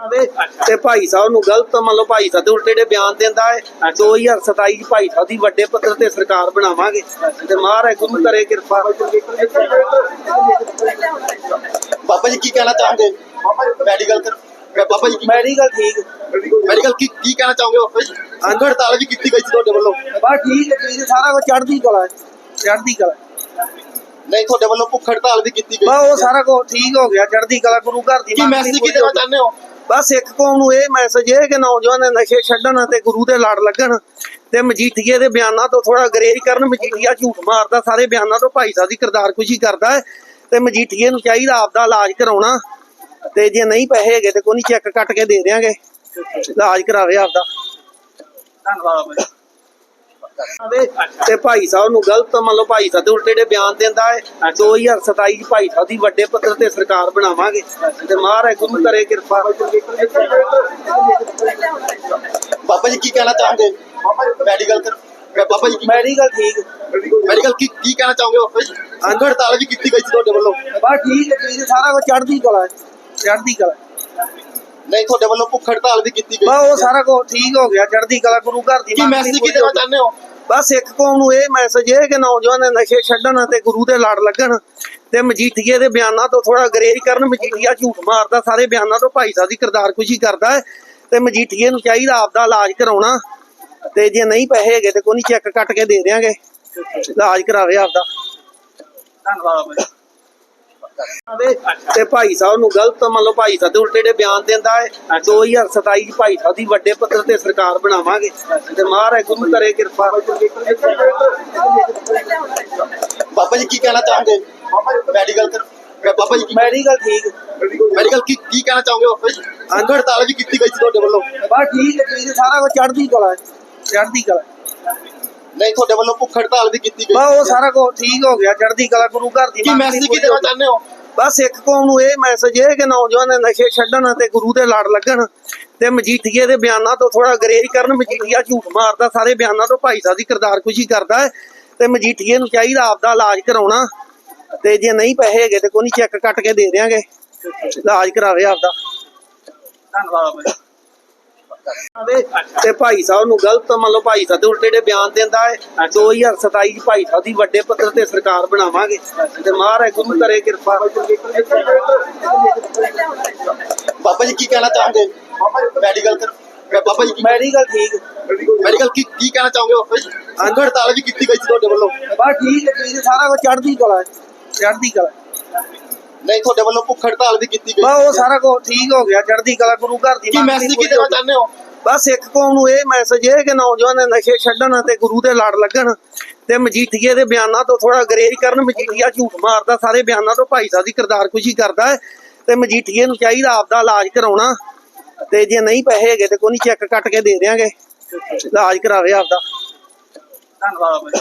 ਤੇ ਭਾਈ ਸਾਹਿਬ ਨੂੰ ਗਲਤ ਮੰਨ ਲਓ ਭਾਈ ਸਾਹਿਬ ਦੇ ਉਲਟੇ ਜਿਹੜੇ ਬਿਆਨ ਦਿੰਦਾ ਹੈ। 2027 ਚ ਭਾਈ ਸਾਹਿਬ ਦੀ ਵੱਡੇ ਪੱਧਰ ਤੇ ਸਰਕਾਰ ਬਣਾਵਾਂਗੇ। ਤੇ ਮਹਾਰਾਜ ਗੁਰੂ ਕਰੇ ਕਿਰਪਾ। ਬਾਬਾ ਜੀ ਕੀ ਕਹਿਣਾ ਚਾਹੋਗੇ? ਮੈਡੀਕਲ ਕਰ ਬਾਬਾ ਜੀ ਮੈਡੀਕਲ ਠੀਕ। ਮੈਡੀਕਲ ਕੀ ਕੀ ਕਹਿਣਾ ਚਾਹੋਗੇ ਬਾਬਾ ਜੀ? ਅੰਗ ਹੜਤਾਲ ਵੀ ਕੀਤੀ ਗਈ ਸੀ ਤੁਹਾਡੇ ਵੱਲੋਂ। ਬਸ ਠੀਕ ਹੈ ਠੀਕ ਹੈ, ਸਾਰਾ ਕੁਝ ਚੜ੍ਹਦੀ ਕਲਾ ਹੈ। ਚੜ੍ਹਦੀ ਕਲਾ ਨਹੀਂ ਤੁਹਾਡੇ ਵੱਲੋਂ ਭੁੱਖ ਹੜਤਾਲ ਵੀ ਕੀਤੀ ਗਈ ਬਸ ਉਹ ਸਾਰਾ ਕੁਝ ਠੀਕ ਹੋ ਗਿਆ ਚੜ੍ਹਦੀ ਕਲਾ ਗੁਰੂ ਘਰ ਦੀ ਕੀ ਮੈਸੇਜ ਕੀ ਦੇਣਾ। ਚਾਹੁੰਦੇ ਹੋ? ਬਸ ਇੱਕ ਕੌਮ ਨੂੰ ਇਹ ਮੈਸੇਜ ਹੈ ਕਿ ਨੌਜਵਾਨ ਨਸ਼ੇ ਛੱਡਣ ਅਤੇ ਗੁਰੂ ਦੇ ਲੜ ਲੱਗਣ ਤੇ ਮਜੀਠੀਏ ਦੇ ਬਿਆਨਾਂ ਤੋਂ ਥੋੜਾ ਗਰੇਜ ਕਰਨ। ਮਜੀਠੀਆ ਝੂਠ ਮਾਰਦਾ ਸਾਰੇ ਬਿਆਨਾਂ ਤੋਂ ਭਾਈ ਸਾਹਿਬ ਦੀ ਕਿਰਦਾਰਕੁਸ਼ੀ ਕਰਦਾ ਹੈ ਤੇ ਮਜੀਠੀਏ ਨੂੰ ਚਾਹੀਦਾ ਆਪਦਾ ਇਲਾਜ ਕਰਾਉਣਾ ਤੇ ਜੇ ਨਹੀਂ ਪੈਸੇ ਹੈਗੇ ਤੇ ਕੋਈ ਨਹੀਂ ਚੈੱਕ ਕੱਟ ਕੇ ਦੇ ਦੇਾਂਗੇ ਇਲਾਜ ਕਰਾਵੇ ਆਪਦਾ। ਧੰਨਵਾਦ। ਤੇ ਭਾਈ ਸਾਹਿਬ ਨੂੰ ਗਲਤ ਮੰਨ ਲਓ ਭਾਈ ਸਾਹਿਬ ਦੇ ਉਲਟੇ ਜਿਹੜੇ ਬਿਆਨ ਦਿੰਦਾ ਹੈ। 2027 ਚ ਭਾਈ ਸਾਹਿਬ ਦੀ ਵੱਡੇ ਪੱਧਰ ਤੇ ਸਰਕਾਰ ਬਣਾਵਾਂਗੇ। ਤੇ ਮਹਾਰਾਜ ਗੁਰੂ ਕਰੇ ਕਿਰਪਾ। ਬਾਬਾ ਜੀ ਕੀ ਕਹਿਣਾ ਚਾਹੋਗੇ? ਮੈਡੀਕਲ ਕਰ ਬਾਬਾ ਜੀ ਮੈਡੀਕਲ ਠੀਕ। ਮੈਡੀਕਲ ਕੀ ਕੀ ਕਹਿਣਾ ਚਾਹੋਗੇ ਬਾਬਾ ਜੀ? ਅੰਗ ਹੜਤਾਲ ਵੀ ਕੀਤੀ ਗਈ ਸੀ ਤੁਹਾਡੇ ਵੱਲੋਂ। ਬਸ ਠੀਕ ਹੈ ਠੀਕ ਸਾਰਾ ਕੁਝ ਚੜ੍ਹਦੀ ਕਲਾ ਹੈ। ਚੜ੍ਹਦੀ ਕਲਾ ਨਹੀਂ ਤੁਹਾਡੇ ਵੱਲੋਂ ਭੁੱਖ ਹੜਤਾਲ ਵੀ ਕੀਤੀ ਗਈ ਬਸ ਉਹ ਸਾਰਾ ਕੁਝ ਠੀਕ ਹੋ ਗਿਆ ਚੜ੍ਹਦੀ ਕਲਾ ਗੁਰੂ ਘਰ ਦੀ ਕੀ ਮੈਸੇਜ ਕੀ ਦੇਣਾ। ਚਾਹੁੰਦੇ ਹੋ? ਬਸ ਇੱਕ ਕੌਮ ਨੂੰ ਇਹ ਮੈਸੇਜ ਹੈ ਕਿ ਨੌਜਵਾਨ ਨਸ਼ੇ ਛੱਡਣ ਅਤੇ ਗੁਰੂ ਦੇ ਲੜ ਲੱਗਣ ਤੇ ਮਜੀਠੀਏ ਦੇ ਬਿਆਨਾਂ ਤੋਂ ਥੋੜਾ ਗਰੇਜ ਕਰਨ। ਮਜੀਠੀਆ ਝੂਠ ਮਾਰਦਾ ਸਾਰੇ ਬਿਆਨਾਂ ਤੋਂ ਭਾਈ ਸਾਹਿਬ ਦੀ ਕਿਰਦਾਰਕੁਸ਼ੀ ਕਰਦਾ ਹੈ ਤੇ ਮਜੀਠੀਏ ਨੂੰ ਚਾਹੀਦਾ ਆਪਦਾ ਇਲਾਜ ਕਰਾਉਣਾ ਤੇ ਜੇ ਨਹੀਂ ਪੈਸੇ ਹੈਗੇ ਤੇ ਕੋਈ ਨਹੀਂ ਚੈੱਕ ਕੱਟ ਕੇ ਦੇ ਦੇਾਂਗੇ ਇਲਾਜ ਕਰਾਵੇ ਆਪਦਾ। ਧੰਨਵਾਦ। ਤੇ ਭਾਈ ਸਾਹਿਬ ਨੂੰ ਗਲਤ ਮੰਨ ਲਓ ਭਾਈ ਸਾਹਿਬ ਦੇ ਉਲਟੇ ਜਿਹੜੇ ਬਿਆਨ ਦਿੰਦਾ ਹੈ 2027 ਚ ਭਾਈ ਸਾਹਿਬ ਦੀ ਵੱਡੇ ਪੱਧਰ ਤੇ ਸਰਕਾਰ ਬਣਾਵਾਂਗੇ। ਤੇ ਮਹਾਰਾਜ ਗੁਰੂ ਕਰੇ ਕਿਰਪਾ। ਬਾਬਾ ਜੀ ਕੀ ਕਹਿਣਾ ਚਾਹੋਗੇ? ਮੈਡੀਕਲ ਬਾਬਾ ਜੀ ਮੈਡੀਕਲ ਠੀਕ। ਮੈਡੀਕਲ ਕੀ ਕੀ ਕਹਿਣਾ ਚਾਹੋਗੇ ਬਾਬਾ ਜੀ? ਅੰਗ ਹੜਤਾਲ ਵੀ ਕੀਤੀ ਗਈ ਸੀ ਤੁਹਾਡੇ ਵੱਲੋਂ। ਬਸ ਠੀਕ ਹੈ ਠੀਕ ਹੈ, ਸਾਰਾ ਕੁਝ ਚੜ੍ਹਦੀ ਕਲਾ ਹੈ। ਚੜ੍ਹਦੀ ਕਲਾ ਨਹੀਂ ਤੁਹਾਡੇ ਵੱਲੋਂ ਭੁੱਖ ਹੜਤਾਲ ਵੀ ਕੀਤੀ ਗਈ ਬਸ ਉਹ ਸਾਰਾ ਕੁਝ ਠੀਕ ਹੋ ਗਿਆ ਚੜ੍ਹਦੀ ਕਲਾ ਗੁਰੂ ਘਰ ਦੀ ਕੀ ਮੈਸੇਜ ਕੀ ਦੇਣਾ। ਚਾਹੁੰਦੇ ਹੋ? ਬਸ ਇੱਕ ਕੌਮ ਨੂੰ ਇਹ ਮੈਸੇਜ ਹੈ ਕਿ ਨੌਜਵਾਨ ਨਸ਼ੇ ਛੱਡਣ ਅਤੇ ਗੁਰੂ ਦੇ ਲੜ ਲੱਗਣ ਤੇ ਮਜੀਠੀਏ ਦੇ ਬਿਆਨਾਂ ਤੋਂ ਥੋੜਾ ਗਰੇਜ ਕਰਨ। ਮਜੀਠੀਆ ਝੂਠ ਮਾਰਦਾ ਸਾਰੇ ਬਿਆਨਾਂ ਤੋਂ ਭਾਈ ਸਾਹਿਬ ਦੀ ਕਿਰਦਾਰਕੁਸ਼ੀ ਕਰਦਾ ਹੈ ਤੇ ਮਜੀਠੀਏ ਨੂੰ ਚਾਹੀਦਾ ਆਪਦਾ ਇਲਾਜ ਕਰਾਉਣਾ ਤੇ ਜੇ ਨਹੀਂ ਪੈਸੇ ਹੈਗੇ ਤੇ ਕੋਈ ਨਹੀਂ ਚੈੱਕ ਕੱਟ ਕੇ ਦੇ ਦੇਾਂਗੇ ਇਲਾਜ ਕਰਾਵੇ ਆਪਦਾ। ਧੰਨਵਾਦ। ਤੇ ਭਾਈ ਸਾਹਿਬ ਨੂੰ ਗਲਤ ਮੰਨ ਲਓ ਭਾਈ ਸਾਹਿਬ ਦੇ ਉਲਟੇ ਜਿਹੜੇ ਬਿਆਨ ਦਿੰਦਾ ਹੈ 2027 ਚ ਭਾਈ ਸਾਹਿਬ ਦੀ ਵੱਡੇ ਪੱਧਰ ਤੇ ਸਰਕਾਰ ਬਣਾਵਾਂਗੇ। ਤੇ ਮਹਾਰਾਜ ਗੁਰੂ ਕਰੇ ਕਿਰਪਾ। ਬਾਬਾ ਜੀ ਕੀ ਕਹਿਣਾ ਚਾਹੋਗੇ? ਮੈਡੀਕਲ ਕਰ ਬਾਬਾ ਜੀ ਮੈਡੀਕਲ ਠੀਕ। ਮੈਡੀਕਲ ਕੀ ਕੀ ਕਹਿਣਾ ਚਾਹੋਗੇ ਬਾਬਾ ਜੀ? ਅੰਗ ਹੜਤਾਲ ਵੀ ਕੀਤੀ ਗਈ ਸੀ ਤੁਹਾਡੇ ਵੱਲੋਂ। ਬਸ ਠੀਕ ਹੈ ਠੀਕ ਹੈ, ਸਾਰਾ ਕੁਝ ਚੜ੍ਹਦੀ ਕਲਾ ਹੈ। ਚੜ੍ਹਦੀ ਕਲਾ ਨਹੀਂ ਤੁਹਾਡੇ ਵੱਲੋਂ ਭੁੱਖ ਹੜਤਾਲ ਵੀ ਕੀਤੀ ਗਈ ਬਸ ਉਹ ਸਾਰਾ ਕੁਝ ਠੀਕ ਹੋ ਗਿਆ ਚੜ੍ਹਦੀ ਕਲਾ ਗੁਰੂ ਘਰ ਦੀ ਕੀ ਮੰਗ ਮੈਸੇਜ ਕੀ ਪੂਰੀ ਦੇਣਾ ਹੋ ਗਈ। ਚਾਹੁੰਦੇ ਹੋ? ਬਸ ਇੱਕ ਕੌਮ ਨੂੰ ਇਹ ਮੈਸੇਜ ਹੈ ਕਿ ਨੌਜਵਾਨ ਨਸ਼ੇ ਛੱਡਣ ਅਤੇ ਗੁਰੂ ਦੇ ਲੜ ਲੱਗਣ ਤੇ ਮਜੀਠੀਏ ਦੇ ਬਿਆਨਾਂ ਤੋਂ ਥੋੜਾ ਗਰੇਜ ਕਰਨ ਮਜੀਠੀਆ ਝੂਠ ਮਾਰਦਾ ਸਾਰੇ ਬਿਆਨਾਂ ਤੋਂ ਭਾਈ ਸਾਹਿਬ ਦੀ ਕਿਰਦਾਰਕੁਸ਼ੀ ਕਰਦਾ ਹੈ ਤੇ ਮਜੀਠੀਏ ਨੂੰ ਚਾਹੀਦਾ ਆਪਦਾ ਇਲਾਜ ਕਰਾਉਣਾ ਤੇ ਜੇ ਨਹੀਂ ਪੈਸੇ ਹੈਗੇ ਤੇ ਕੋਈ ਨਹੀਂ ਚੈੱਕ ਕੱਟ ਕੇ ਦੇ ਦੇਾਂਗੇ ਇਲਾਜ ਕਰਾਵੇ ਆਪਦਾ। ਧੰਨਵਾਦ।